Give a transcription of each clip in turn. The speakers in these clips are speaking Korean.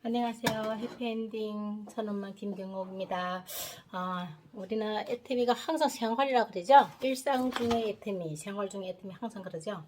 안녕하세요. 해피엔딩 천엄마 김경옥입니다. 아, 우리는 애템이가 항상 생활이라고 그러죠? 일상 중에 애템이, 생활 중에 애템이 항상 그러죠?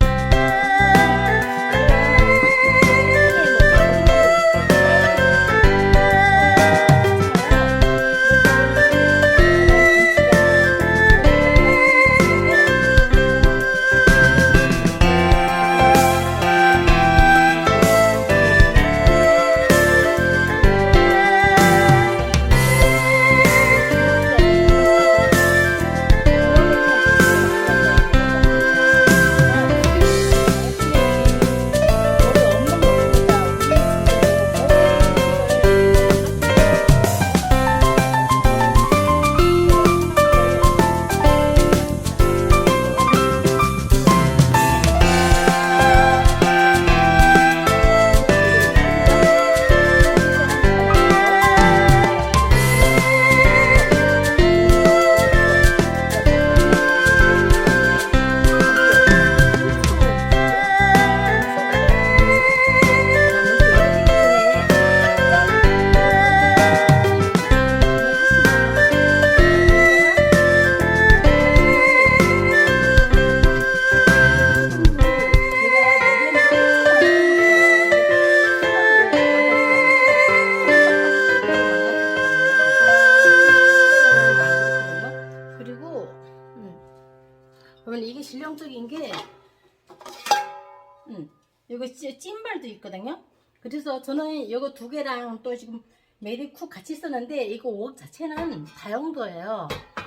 또 지금 메리쿡 같이 쓰는데 이거 웍 자체는 다용도예요.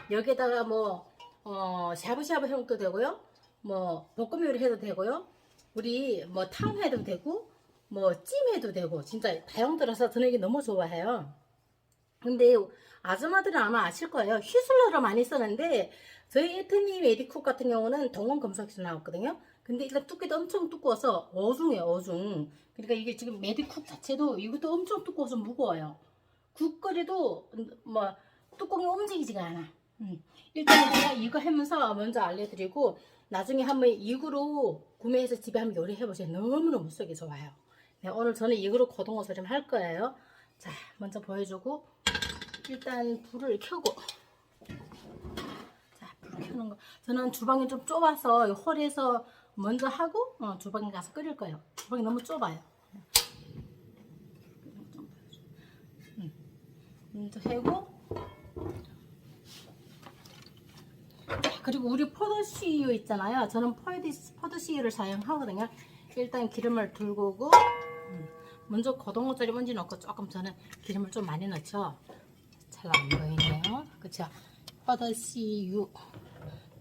여기다가 뭐 어, 샤브샤브 형도 되고요. 뭐 볶음 요리 해도 되고요. 우리 뭐 탕 해도 되고 뭐 찜 해도 되고 진짜 다용도라서 저는 이게 너무 좋아해요. 근데 아줌마들은 아마 아실 거예요. 휘슬러를 많이 쓰는데 저희 에트니 메디쿡 같은 경우는 동원 검색에서 나왔거든요. 근데 일단 두께도 엄청 두꺼워서 어중이에요, 어중. 그러니까 이게 지금 메디쿡 자체도 이것도 엄청 두꺼워서 무거워요. 국거리도 뭐 뚜껑이 움직이지가 않아. 음. 일단 제가 이거 하면서 먼저 알려드리고 나중에 한번 이구로 구매해서 집에 한번 요리해 보세요. 너무너무 쓰기 좋아요. 네, 오늘 저는 이구로 고등어 소림 할 거예요. 자, 먼저 보여주고 일단 불을 켜고 자, 불 켜는 거. 저는 주방이 좀 좁아서 이 홀에서 먼저 하고 어, 주방에 가서 끓일 거예요. 주방이 너무 좁아요. 음. 먼저 해고 자, 그리고 우리 포도씨유 있잖아요. 저는 포도씨, 포도씨유를 사용하거든요. 일단 기름을 둘고고 음, 먼저 고등어짜리 먼저 넣고 조금 저는 기름을 좀 많이 넣죠. 잘 안 보이네요. 그쵸? 포도씨유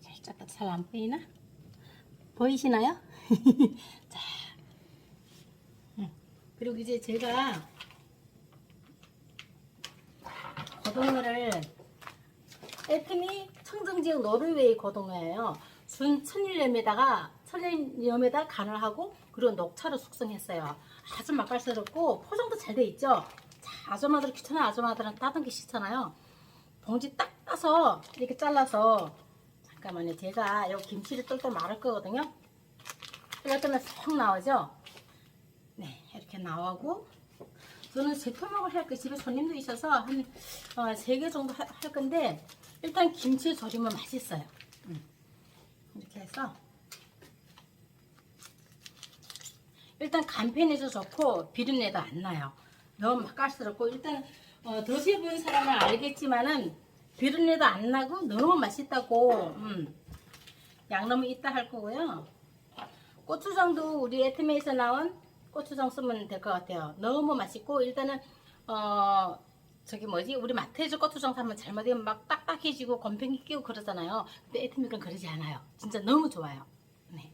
살짝 잘 안 보이나? 보이시나요? 자, 음, 그리고 이제 제가 고등어를 에트미 청정지역 노르웨이 고등어예요. 순 천일염에다가 천일염에다 간을 하고 그리고 녹차로 숙성했어요. 아주 맛깔스럽고 포장도 잘 돼 있죠. 자, 아줌마들 귀찮은 아줌마들은 따뜻한 게 싫잖아요. 봉지 딱 따서 이렇게 잘라서 잠깐만요. 제가 여기 김치를 똘똘 말을 거거든요. 이렇게 쏙 나오죠. 네, 이렇게 나오고 저는 세 토막을 할거 집에 손님도 있어서 한세개 정도 하- 할 건데 일단 김치 조리면 맛있어요. 음. 이렇게 해서 일단 간편해서 좋고 비린내도 안 나요. 너무 맛깔스럽고 일단 어, 드셔본 사람은 알겠지만은 비린내도 안 나고 너무 맛있다고 음. 양념은 이따 할 거고요. 고추장도 우리 에트메에서 나온 고추장 쓰면 될 것 같아요. 너무 맛있고 일단은 어 저기 뭐지 우리 마트에서 고추장 사면 잘못하면 막 딱딱해지고 곰팡이 끼고 그러잖아요. 근데 에트믹은 그러지 않아요. 진짜 너무 좋아요. 네.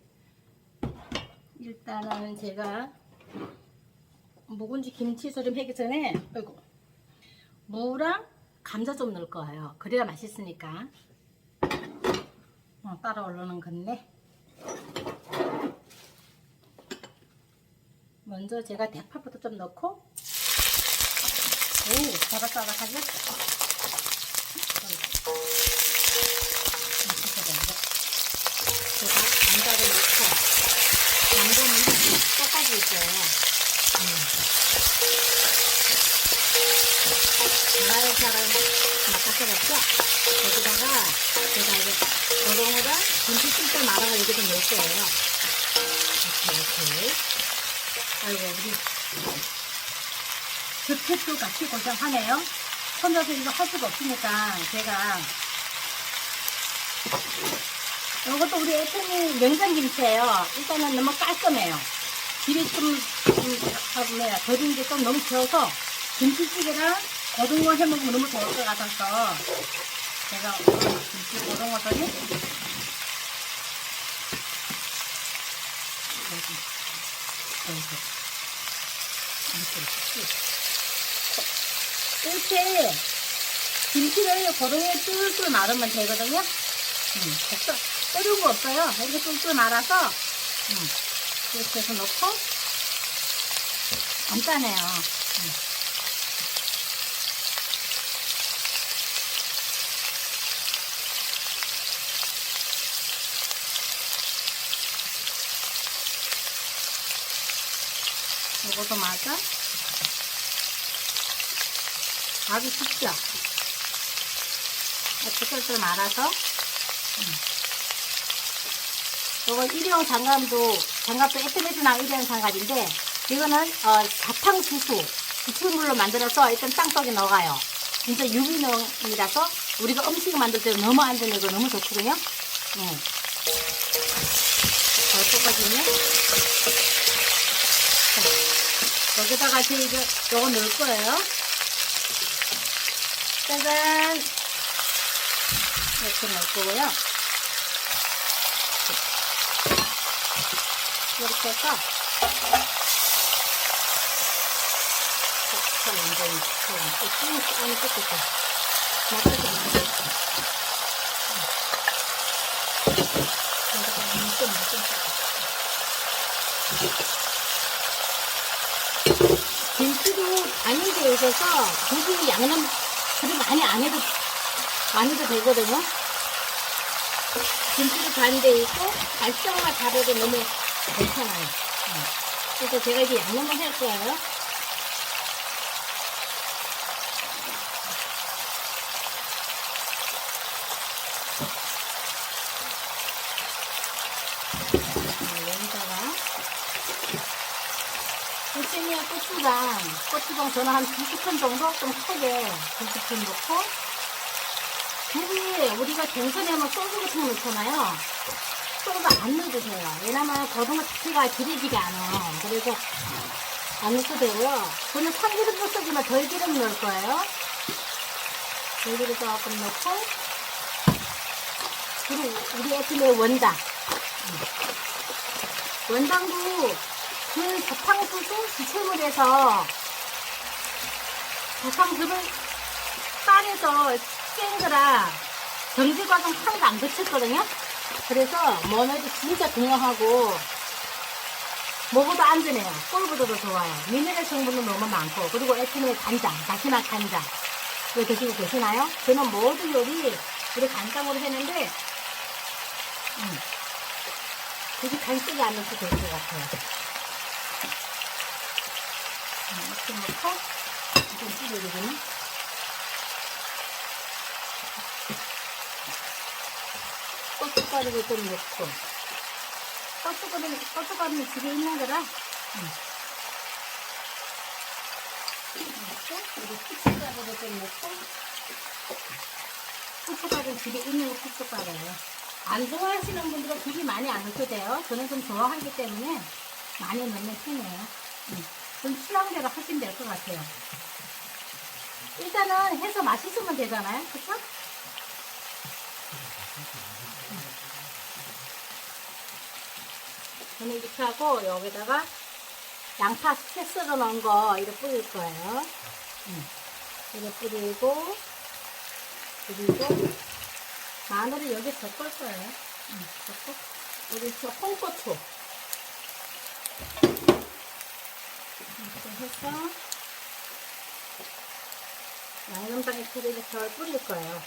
일단은 제가 묵은지 김치 조림 하기 전에 아이고 무랑 감자 좀 넣을 거예요. 그래야 맛있으니까. 어, 따라 올라오는 건데. 먼저 제가 대파부터 좀 넣고 오 바삭바삭하죠? 제가 감자를 넣고 감자는 깎아줄 거예요 음. 막가사랑 막가사였죠? 여기다가 제가 이제 고등어랑 김치 쓸때 말아가 여기다 넣을 거예요. 이렇게, 이렇게. 아이고, 우리 주택도 같이 고생하네요. 혼자서 이거 할 수가 없으니까 제가 이것도 우리 애통이 명장김치예요. 일단은 너무 깔끔해요. 집이 좀, 좀, 뭐야, 버린 게 좀 너무 지어서 김치찌개랑 고등어 해먹으면 너무 좋을 것 같아서 제가 김치 여기, 여기, 이렇게, 이렇게 김치를 고등어에 뚫뚫 말으면 되거든요. 음, 됐어. 어려운 거 없어요. 이렇게 뚫뚫 말아서 음, 이렇게 해서 넣고 간단해요. 음. 이것도 맞아? 아주 쉽죠? 이렇게 뚫뚫 말아서 이거 일회용 장갑도 장갑도 에스메드나 일회용 장갑인데 이거는 어, 사탕 수수 부추물로 만들어서 일단 땅속에 넣어가요. 진짜 유기농이라서 우리가 음식을 만들 때 너무 안전하고 너무 좋거든요. 네. 잘 볶아지네. 자, 여기다가 이제 이거 요거 넣을 거예요. 짜잔. 이렇게 넣을 거고요. 이렇게 해서 자, 완전히 쭉 안에 뜯고 맞춰서 김치도 되어 있어서 굳이 양념 그리 많이 안 해도 안 해도 되거든요. 김치도 간돼 있고 갈성만 잡아도 너무 괜찮아요. 음. 그래서 제가 이제 양념을 할 거예요. 네, 여기다가 고추미와 고추장, 고추장 저는 한 2스푼 정도 좀 크게 2스푼 넣고 국에 우리가 생선에만 소주 같은 거 넣잖아요. 소주 안 넣어도 돼요. 왜냐면 고등어 자체가 기르지가 않아. 그래서 안 넣어도 되고요. 저는 참기름도 쓰지만 덜기름 넣을 거예요. 덜기름 조금 넣고 그리고 우리 애플의 원장. 음. 원장도 그 사탕수수 지체물에서 사탕수를 쌀에서 깬 거라 정지과정 하나도 안 거쳤거든요. 그래서 먹어도 진짜 건강하고 먹어도 안전해요. 꿀보다도 좋아요. 미네랄 성분도 너무 많고 그리고 에티노 간장, 다시마 간장 이거 드시고 계시나요? 저는 모든 요리 우리 간장으로 했는데 음, 굳이 간 쓰지 않아도 될 것 같아요. 음, 이렇게 넣고 좀 뿌려야 되겠네. 고춧가루를 좀 넣고 고춧가루, 고춧가루는 집에 있는 거라. 음. 넣고 우리 후춧가루를 좀 넣고. 후춧가루는 집에 있는 후춧가루예요. 안 좋아하시는 분들은 굳이 많이 안 넣어도 돼요. 저는 좀 좋아하기 때문에 많이 넣는 편이에요. 음. 좀 취향대로 하시면 될 것 같아요 일단은 해서 맛있으면 되잖아요 그쵸? 저는 이렇게 하고 여기다가 양파 채 썰어 놓은 거 이렇게 뿌릴 거예요. 음. 이렇게 뿌리고 그리고 마늘을 여기 섞을 거예요. 음, 섞고 여기 저 홍고추 이렇게 해서 양념장에 크림을 덜 뿌릴 거예요.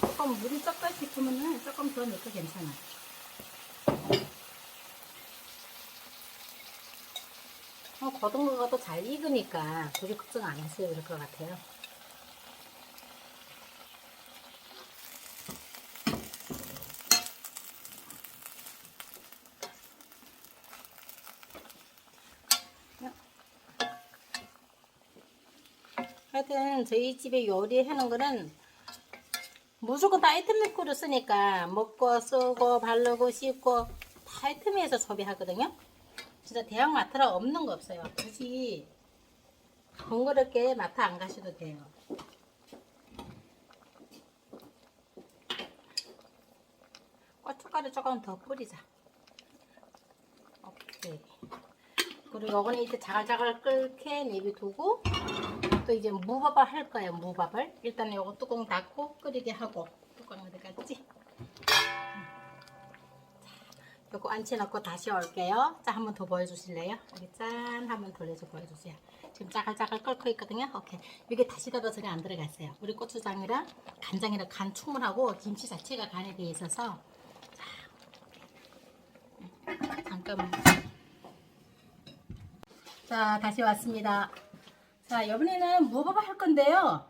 조금 물이 적다 싶으면 조금 더 넣어도 괜찮아요. 어, 거둔 거가 또 잘 익으니까 굳이 걱정 안 하셔도 될 것 같아요. 하여튼 저희 집에 요리하는 거는 무조건 다 아이템미크로 쓰니까 먹고 쓰고 바르고 씻고 다 아이템에서 소비하거든요. 진짜 대형 마트라 없는 거 없어요. 굳이 번거롭게 마트 안 가셔도 돼요. 고춧가루 조금 더 뿌리자. 오케이. 그리고 요거는 이제 자글자글 끓게 내비두고 또 이제 무밥을 할 거예요. 무밥을 일단 요거 뚜껑 닫고 끓이게 하고 뚜껑 어디 갔지? 요거 앉혀놓고 다시 올게요. 자, 한 번 더 보여주실래요? 여기 짠, 한 번 돌려서 보여주세요. 지금 짜글짜글 끓고 있거든요. 오케이. 이게 다시 닫아 전에 안 들어갔어요. 우리 고추장이랑 간장이랑 간 충분하고 김치 자체가 간에 돼 있어서 자, 잠깐만. 자, 다시 왔습니다. 자, 이번에는 무밥을 할 건데요.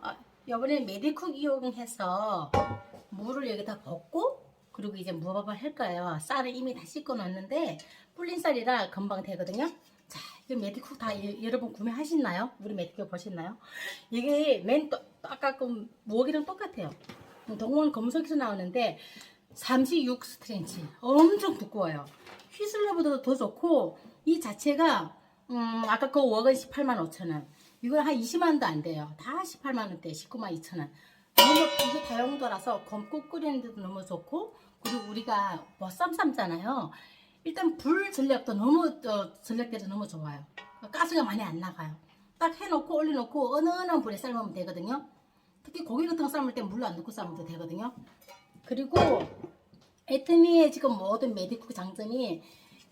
아, 이번에 메디쿡 이용해서 물을 여기다 붓고 그리고 이제 무밥을 할 거예요. 쌀을 이미 다 씻고 놨는데 불린 쌀이라 금방 되거든요. 자, 이게 메디쿡 다 여- 여러분 구매하셨나요? 우리 메디쿡 보셨나요? 이게 맨 또, 아까 그 무기랑 똑같아요. 동원 검색에서 나오는데 36 스트렌치 엄청 두꺼워요. 휘슬러보다 더 좋고 이 자체가 음, 아까 그 웍은 18만 5천 원. 이건 한 20만 원도 안 돼요. 다 18만 원대, 19만 2천 원. 너무 이게 다용도라서 검고 끓이는데도 너무 좋고 그리고 우리가 뭐 쌈쌈잖아요. 일단 불 전력도 너무 어, 전력대도 너무 좋아요. 가스가 많이 안 나가요. 딱 해놓고 올려놓고 은은한 불에 삶으면 되거든요. 특히 고기 같은 거 삶을 때 물로 안 넣고 삶으면 되거든요. 그리고 에트미의 지금 모든 메디쿡 장점이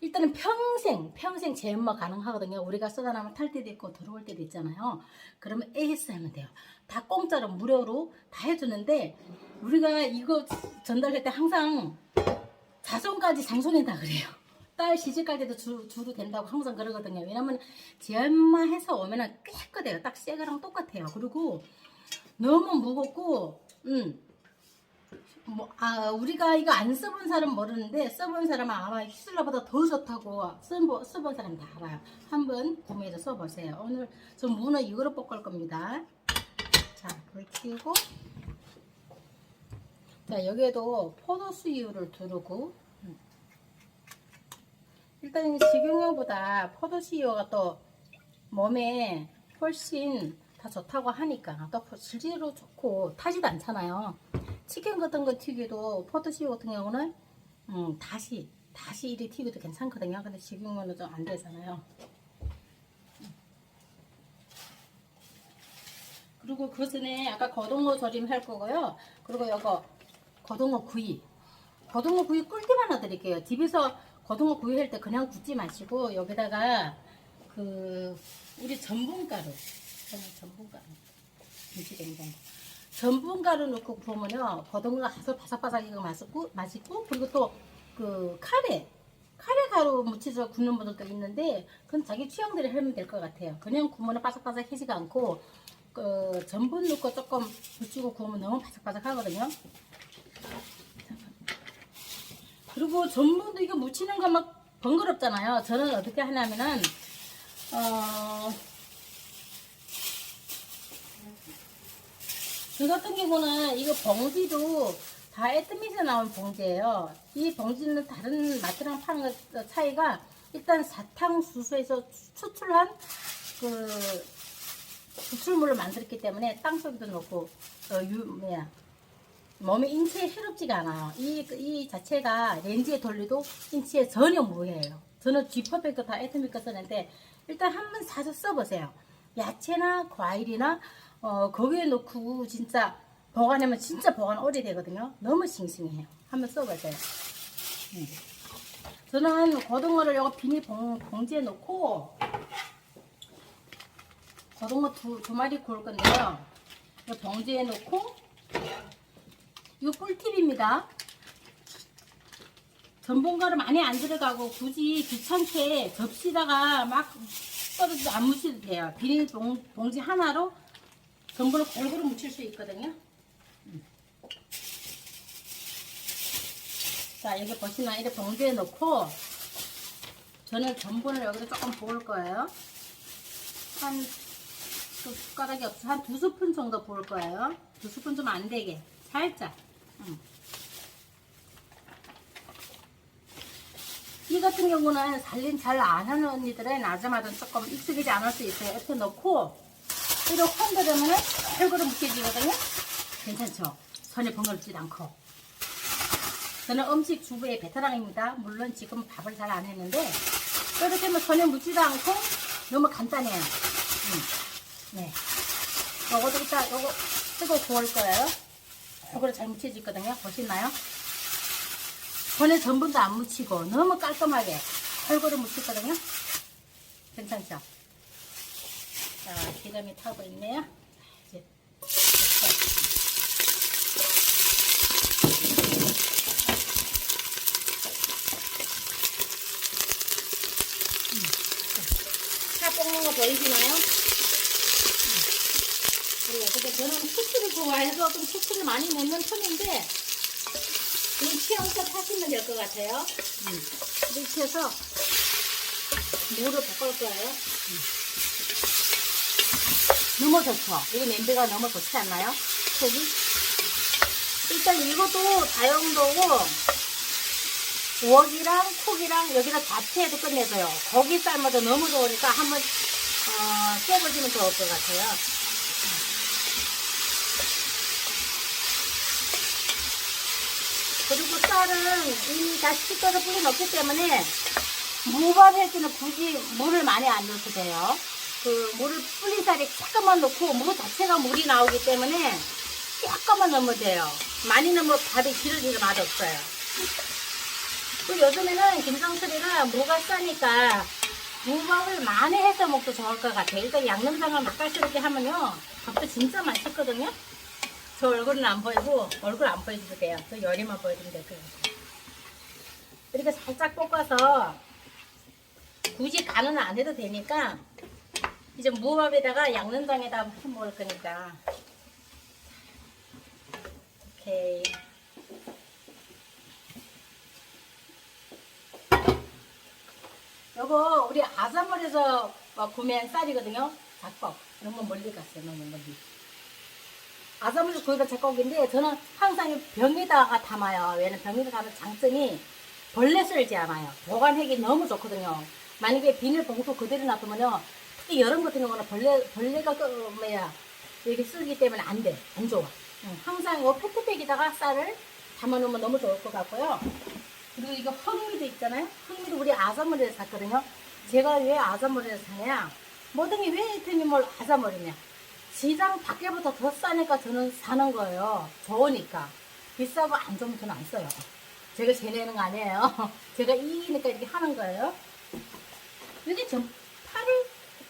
일단은 평생 평생 재음마 가능하거든요. 우리가 쓰다 나면 탈 때도 있고 들어올 때도 있잖아요. 그러면 AS 하면 돼요. 다 공짜로 무료로 다 해주는데 우리가 이거 전달할 때 항상 자손까지 장손이다 그래요. 딸 시집갈 때도 주, 주도 된다고 항상 그러거든요. 왜냐면 재음마해서 오면은 깨끗해요. 딱 새 거랑 똑같아요. 그리고 너무 무겁고 음. 뭐, 아, 우리가 이거 안 써본 사람 모르는데 써본 사람은 아마 히슬러보다 더 좋다고 써본, 써본 사람 다 알아요. 한번 구매해서 써보세요. 오늘 저 문어 이거로 볶을 겁니다. 자, 불 켜고 자, 여기에도 포도수유를 두르고 음. 일단 식용유보다 포도수유가 또 몸에 훨씬 다 좋다고 하니까 또 실제로 좋고 타지도 않잖아요. 치킨 같은 거 튀기도 포도씨유 같은 경우는 음, 다시 다시 이리 튀기도 괜찮거든요. 근데 식용유는 좀안 되잖아요. 그리고 그 전에 아까 고등어 조림 할 거고요. 그리고 이거 고등어 구이. 고등어 구이 꿀팁 하나 드릴게요. 집에서 고등어 구이 할 때 그냥 굽지 마시고 여기다가 그 우리 전분가루, 전분가루, 김치냉장고. 전분가루 넣고 구우면요 고등어가 아주 바삭바삭하고 맛있고 맛있고 그리고 또 그 카레 카레 가루 묻혀서 굽는 분들도 있는데 그건 자기 취향대로 하면 될 것 같아요. 그냥 구우면 바삭바삭해지가 않고 그 전분 넣고 조금 붙이고 구우면 너무 바삭바삭하거든요. 그리고 전분도 이거 묻히는 거 막 번거롭잖아요. 저는 어떻게 하냐면은 어. 저 같은 경우는 이거 봉지도 다 에트밋에 나온 봉지예요. 이 봉지는 다른 마트랑 파는 것 차이가 일단 사탕수수에서 추출한 그 추출물을 만들었기 때문에 땅속에도 넣고 어, 유 뭐야 몸에 인체에 해롭지가 않아요. 이, 이 자체가 렌즈에 돌려도 인체에 전혀 무해요. 저는 쥐퍼백 다 에트믹 거 쓰는데 일단 한번 사서 써보세요. 야채나 과일이나 어, 거기에 넣고 진짜 보관하면 진짜 보관 오래되거든요. 너무 싱싱해요. 한번 써보세요. 음. 저는 고등어를 여기 비닐 봉, 봉지에 넣고 고등어 두, 두 마리 구울 건데요. 이 봉지에 넣고 이 꿀팁입니다. 전분가루 많이 안 들어가고 굳이 귀찮게 접시다가 막 떨어져도 안 묻혀도 돼요. 비닐 봉, 봉지 하나로 전분을 골고루 묻힐 수 있거든요. 음. 자, 여기 보시면 이렇게 봉지에 넣고 저는 전분을 여기다 조금 부을 거예요. 한두 숟가락이 없어 한 두 스푼 정도 부을 거예요. 두 스푼 좀 안 되게 살짝. 음. 이 같은 경우는 살림 잘 안 하는 언니들은 아자마자 조금 익숙하지 않을 수 있어요. 이렇게 넣고 이렇게 흔들으면 얼굴을 묵혀지거든요. 괜찮죠? 손에 번거롭지 않고. 저는 음식 주부의 베테랑입니다. 물론 지금 밥을 잘 안 했는데 이렇게 하면 손에 묻지도 않고 너무 간단해요. 음. 네. 요거도 이따 요거 뜨거 구울 거예요. 요거를 잘 묻혀지거든요. 보시나요? 손에 전분도 안 묻히고 너무 깔끔하게 얼굴을 묻히거든요. 괜찮죠? 자, 기름이 타고 있네요. 이제. 차 볶는 거 보이시나요? 음. 그래요. 근데 저는 후추를 좋아해서 좀 후추를 많이 넣는 편인데 그건 취향껏 하시면 될 것 같아요. 음. 이렇게 해서 무를 볶을 거예요. 음. 너무 좋죠? 이거 냄새가 너무 좋지 않나요? 속이? 일단 이것도 다용도고 웍이랑 콕이랑 여기다 자체에도 끝내줘요. 고기 삶아도 너무 좋으니까 한번 어, 껴보시면 좋을 것 같아요. 그리고 쌀은 이미 다 씻어서 뿌리 넣기 때문에 무밥 할 때는 굳이 물을 많이 안 넣어도 돼요. 그 물을 뿌린 쌀이 조금만 넣고 무 자체가 물이 나오기 때문에 조금만 넣으면 돼요. 많이 넣으면 밥이 기러지는 맛 없어요. 그 요즘에는 김성철이가 무가 싸니까 무밥을 많이 해서 먹도 좋을 것 같아요. 일단 양념장을 맛깔스럽게 하면요. 밥도 진짜 맛있거든요. 저 얼굴은 안 보이고 얼굴 안 보여줘도 돼요. 저 열이만 보여주면 될 거예요. 이렇게 살짝 볶아서 굳이 간은 안 해도 되니까 이제 무밥에다가 양념장에다 해 먹을 거니까 오케이 요거 우리 아사몰에서 구매한 쌀이거든요. 작곡 너무 멀리 갔어요. 너무 멀리. 아사몰에서 구매한 작곡인데 저는 항상 병에다가 담아요. 왜냐면 병에다 담은 장점이 벌레 쓸지 않아요. 보관하기 너무 좋거든요. 만약에 비닐봉투 그대로 놔두면요. 특히 여름 같은 경우는 벌레, 벌레가 그, 뭐야, 이렇게 쓰기 때문에 안 돼. 안 좋아. 응, 항상 이 페트백에다가 쌀을 담아놓으면 너무 좋을 것 같고요. 그리고 이거 흑미도 있잖아요. 흑미도 우리 아사몰에서 샀거든요. 제가 왜 아사몰에서 사냐? 모든 게왜 이템이 뭘 아사몰이냐? 시장 밖에보다 더 싸니까 저는 사는 거예요. 좋으니까. 비싸고 안 좋으면 저는 안 써요. 제가 재내는 거 아니에요. 제가 이기니까 이렇게 하는 거예요. 이게 전 8월,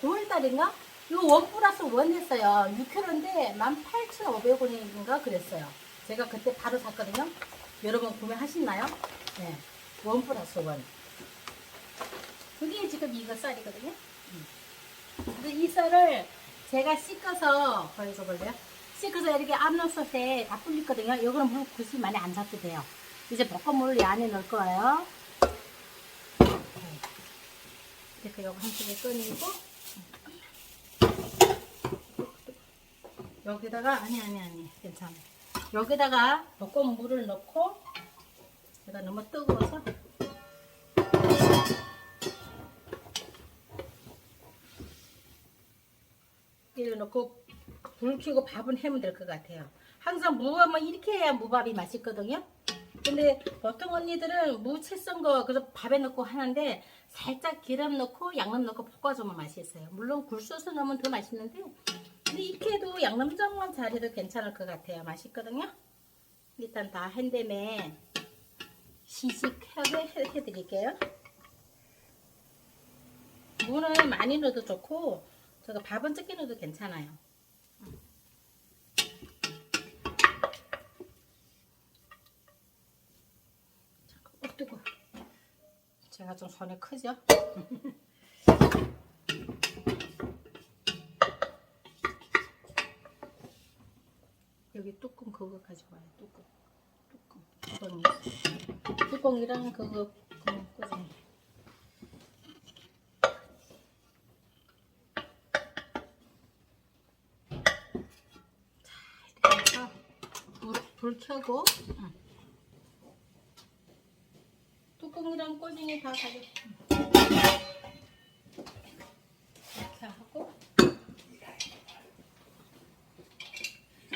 9월달인가? 이거 원 플러스 원 했어요. 6kg인데 18,500원인가 그랬어요. 제가 그때 바로 샀거든요. 여러분 구매하셨나요? 네. 원 플러스 원. 그게 지금 이거 쌀이거든요. 음. 근데 이 쌀을 제가 씻어서 보여줘 볼래요? 씻어서 이렇게 압력솥에 다 불리거든요. 이거는 물 굳이 많이 안 잡도 돼요. 이제 볶음물을 이 안에 넣을 거예요. 이렇게 요거 한 쪽에 꺼내고 여기다가 아니 아니 아니 괜찮아. 여기다가 볶음 물을 넣고 제가 너무 뜨거워서 이렇게 넣고 불 켜고 밥은 해면 될 것 같아요. 항상 무하면 이렇게 해야 무밥이 맛있거든요. 근데 보통 언니들은 무채 썬거 그래서 밥에 넣고 하는데 살짝 기름 넣고 양념 넣고 볶아주면 맛있어요. 물론 굴소스 넣으면 더 맛있는데 이렇게 해도 양념장만 잘해도 괜찮을 것 같아요. 맛있거든요. 일단 다한 다음에 시식하게 해- 해드릴게요. 무는 많이 넣어도 좋고 저거 밥은 적게 넣어도 괜찮아요. 어, 뜨거. 제가 좀 손이 크죠? 그거 가지고 와요. 뚜껑. 뚜껑. 뚜껑이. 뚜껑이랑 그거 그거 불, 불 켜고 응. 뚜껑이랑 꼬쟁이 다 가져. 이렇게 하고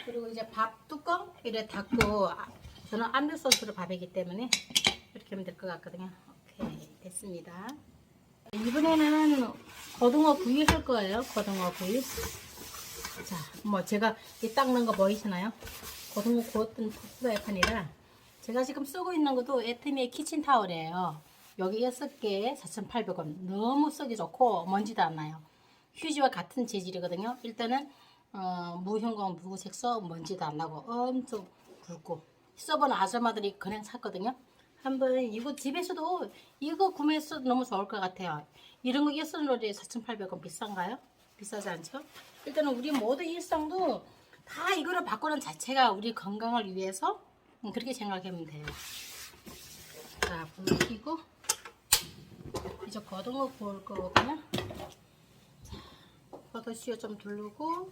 그리고 이제 밥 뚜껑 이래 닫고 아, 저는 안드 소스로 밥이기 때문에 이렇게 하면 될 것 같거든요. 오케이 됐습니다. 이번에는 고등어 구이 할 거예요. 고등어 구이. 자, 뭐 제가 이 닦는 거 보이시나요? 고등어 구웠던 프라이팬이라 제가 지금 쓰고 있는 것도 에트미의 키친 타월이에요. 여기 6개에 4,800원. 너무 쓰기 좋고 먼지도 안 나요. 휴지와 같은 재질이거든요. 일단은 어, 무형광 무색소 먼지도 안 나고 엄청 굵고 써본 아줌마들이 그냥 샀거든요. 한번 이거 집에서도 이거 구매해서 너무 좋을 것 같아요. 이런 거 일선놀이 4,800원 비싼가요? 비싸지 않죠? 일단은 우리 모두 일상도 다 이거를 바꾸는 자체가 우리 건강을 위해서 음, 그렇게 생각하면 돼요. 자, 불 켜고 이제 고등어 구울 거거든요. 자, 버섯씨어 좀 두르고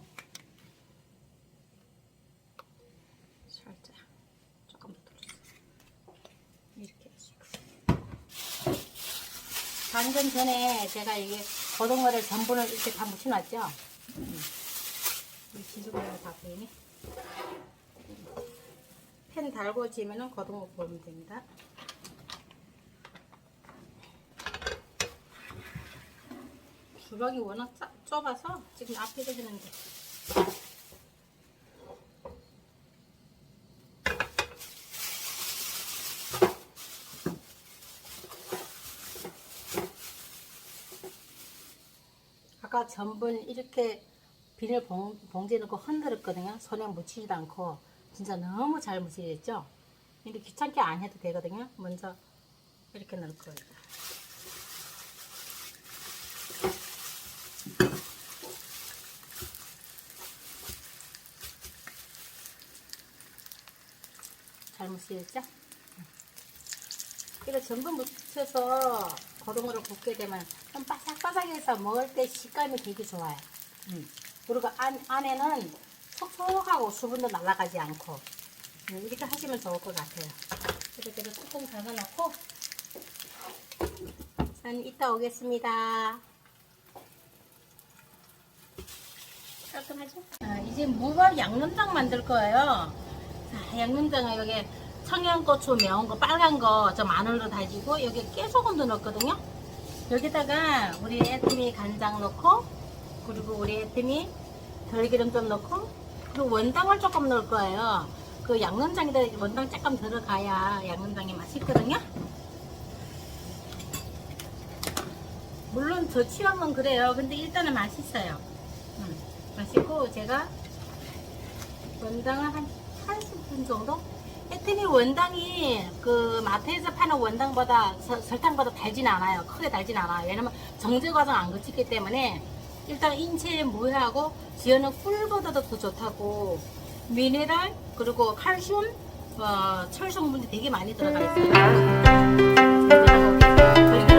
살짝 조금 더 두르세요. 이렇게 해주고 방금 전에 제가 이게 고등어를 전분을 이렇게 다 묻혀놨죠. 음. 이 지수가 다 보이네. 팬 달고 지면은 고등어 구우면 됩니다. 주방이 워낙 짜, 좁아서 지금 앞에서 하는데 아까 전분 이렇게 비닐 봉, 봉지에 넣고 흔들었거든요. 손에 묻히지도 않고 진짜 너무 잘 묻히겠죠? 이렇게 귀찮게 안 해도 되거든요. 먼저 이렇게 넣을 거예요. 잘 묻히겠죠? 이거 전분 묻혀서 고등어를 굽게 되면 좀 바삭바삭해서 먹을 때 식감이 되게 좋아요. 음. 그리고 안, 안에는 촉촉하고 수분도 날아가지 않고 음, 이렇게 하시면 좋을 것 같아요. 이렇게 해서 뚜껑 닫아놓고 전 이따 오겠습니다. 깔끔하죠? 아, 이제 무밥 양념장 만들 거예요. 자, 양념장은 여기 청양고추 매운 거 빨간 거 저 마늘로 다지고 여기 깨소금도 넣었거든요. 여기다가 우리 애트미 간장 넣고 그리고 우리 애트미 들기름 좀 넣고 그리고 원당을 조금 넣을 거예요. 그 양념장에다 원당 조금 들어가야 양념장이 맛있거든요. 물론 저 취향은 그래요. 근데 일단은 맛있어요. 음, 맛있고 제가 원당을 한한 스푼 정도? 혜택이 원당이 그 마트에서 파는 원당보다 서, 설탕보다 달진 않아요. 크게 달진 않아요. 왜냐면 정제 과정 안 거치기 때문에 일단 인체에 무해하고 지연은 꿀보다도 더 좋다고 미네랄 그리고 칼슘 어, 철 성분이 되게 많이 들어가 있어요. 음.